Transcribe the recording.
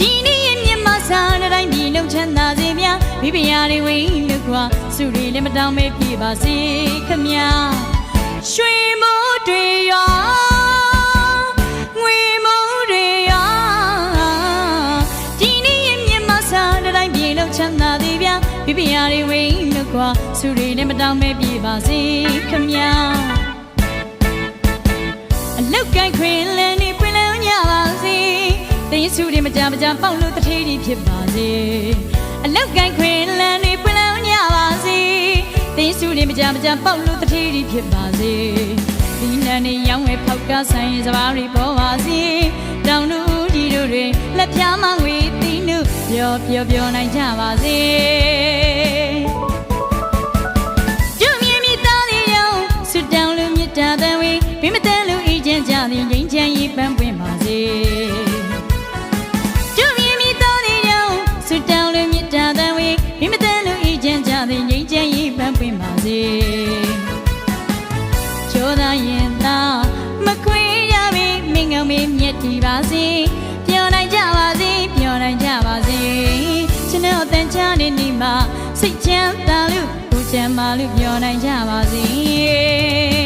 ဒီနေ့ရဲ့မြန်မာစာနဲ့တိုင်းပြည်လုံးချမ်းသာစေမြမိဖုရားတွေဝင်းလို့ကွာစုတွေလည်းမတောင်းမေးပြပါစေခမညာရွှေမိုးတွေရွာငွေမိုးတွေရွာဒီနေ့ရဲ့မြန်မာစာနဲ့တိုင်းပြည်လုံးချမ်းသာစေမြမိဖုရားတွေဝင်းလို့ကွာစုတွေလည်းမတောင်းမေးပြပါစေခမညာ င်းစုတွေမကြမကြပေါက်လို့တထေးတွေဖြစ်ပါစေ။အလောက်ကင်ခွင်လန်းနေပွင့်လန်းကြပါစေ။တင်းစုတွေမကြမကြပေါက်လို့တထေးတွေဖြစ်ပါစေ။ဒီနန်းနေရောင်းဝဲဖောက်ကဆိုင်စပါးတွေပေါ်ပါစေ။တောင်လူကြီးတို့တွေလက်ပြားမငွေတီးနုပြောပြောပြောနိုင်ကြပါစေ။ သည်ငိမ့်ချမ်းရေးပန်းပွင့်ပါစေချိုးသာရင်သာမခွေရပြီမင်းငုံမေးမြတ်တီပါစေပျော်နိုင်ကြပါစေပျော်နိုင်ကြပါစေကျွန်တော်အတန်ချနေနေမှာစိတ်ချမ်းသာလို့ကိုချမ်းမာလို့ပြောနိုင်ကြပါစေ